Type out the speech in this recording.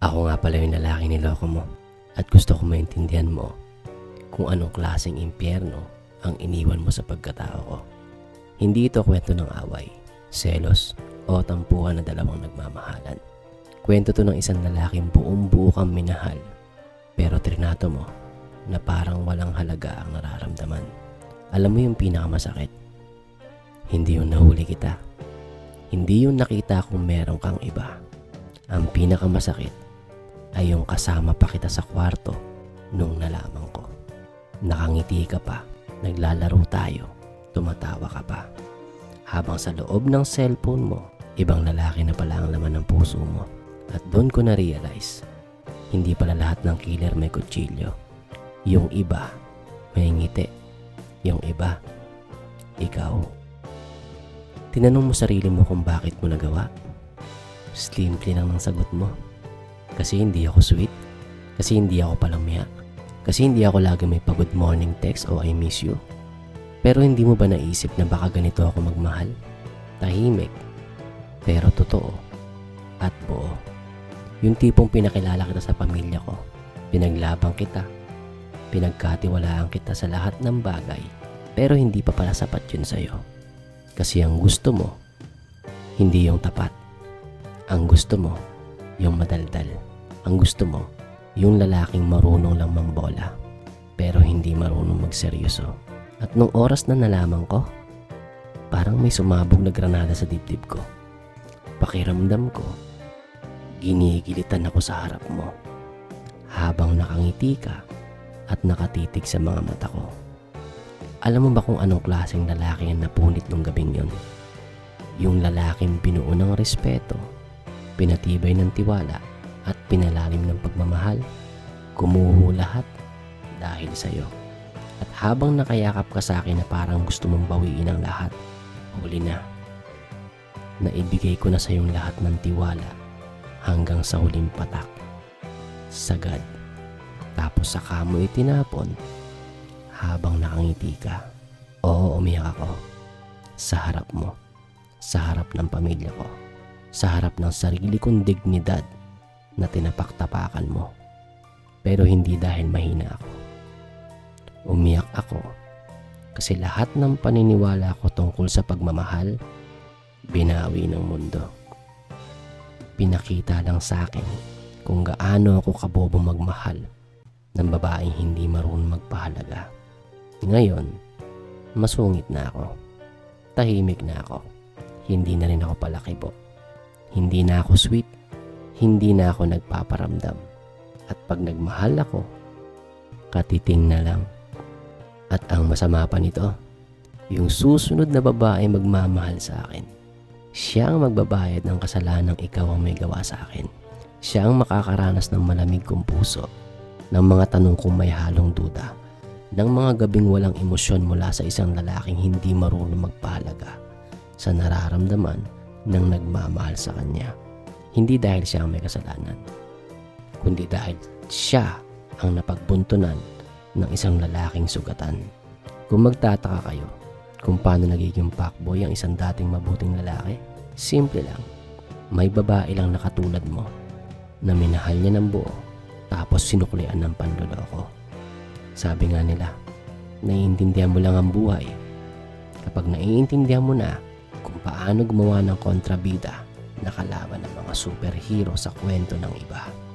Ako nga pala yung lalaki niloko mo at gusto ko maintindihan mo kung anong klaseng impyerno ang iniwan mo sa pagkatao ko. Hindi ito kwento ng away, selos o tampuhan na dalawang nagmamahalan. Kwento to ng isang lalaking buong buo kang minahal pero trinato mo na parang walang halaga ang nararamdaman. Alam mo yung pinakamasakit? Hindi yung nahuli kita. Hindi yung nakita kung meron kang iba. Ang pinakamasakit ay yung kasama pa kita sa kwarto nung nalaman ko. Nakangiti ka pa, naglalaro tayo, tumatawa ka pa. Habang sa loob ng cellphone mo, ibang lalaki na pala ang laman ng puso mo. At doon ko na-realize, hindi pala lahat ng killer may kutsilyo. Yung iba, may ngiti. Yung iba, ikaw. Tinanong mo sarili mo kung bakit mo nagawa. Simple lang ng sagot mo. Kasi hindi ako sweet. Kasi hindi ako palamya. Kasi hindi ako lagi may pa-good morning text o I miss you. Pero hindi mo ba naisip na baka ganito ako magmahal? Tahimik. Pero totoo. At buo. Yung tipong pinakilala kita sa pamilya ko. Pinaglabang kita. Pinagkatiwalaan kita sa lahat ng bagay. Pero hindi pa pala sapat yun sa'yo. Kasi ang gusto mo, hindi yung tapat. Ang gusto mo, yung madaldal. Ang gusto mo, yung lalaking marunong lang mambola. Pero hindi marunong magseryoso. At nung oras na nalaman ko, parang may sumabog na granada sa dibdib ko. Pakiramdam ko, ginigilitan ako sa harap mo. Habang nakangiti ka at nakatitig sa mga mata ko. Alam mo ba kung anong klaseng lalaki ang napunit nung gabing yon? Yung lalaking binuo ng respeto, pinatibay ng tiwala at pinalalim ng pagmamahal, kumuho lahat dahil sa'yo. At habang nakayakap ka sa akin na parang gusto mong bawiin ang lahat, huli na. Naibigay ko na sa iyong lahat ng tiwala hanggang sa huling patak. Sagad. Tapos saka mo itinapon habang nakangiti ka. Oo, umiyak ako. Sa harap mo. Sa harap ng pamilya ko. Sa harap ng sarili kong dignidad na tinapaktapakan mo. Pero hindi dahil mahina ako. Umiyak ako kasi lahat ng paniniwala ko tungkol sa pagmamahal, binawi ng mundo. Pinakita lang sa akin kung gaano ako kabobo magmahal ng babaeng hindi marunong magpahalaga. Ngayon, masungit na ako. Tahimik na ako. Hindi na rin ako palakibo. Hindi na ako sweet. Hindi na ako nagpaparamdam. At pag nagmahal ako, katiting na lang. At ang masama pa nito, yung susunod na babae magmamahal sa akin. Siya ang magbabayad ng kasalanang ikaw ang may gawa sa akin. Siya ang makakaranas ng malamig kong puso, ng mga tanong kong may halong duda, ng mga gabing walang emosyon mula sa isang lalaking hindi marunong magpahalaga sa nararamdaman ng nagmamahal sa kanya. Hindi dahil siya ang may kasalanan, kundi dahil siya ang napagbuntunan ng isang lalaking sugatan. Kung magtataka kayo kung paano nagiging fuckboy ang isang dating mabuting lalaki, simple lang. May babae lang na katulad mo na minahal niya ng buo tapos sinuklian ng panloloko. Sabi nga nila, naiintindihan mo lang ang buhay kapag naiintindihan mo na kung paano gumawa ng kontrabida na kalaban ng mga superhero sa kwento ng iba.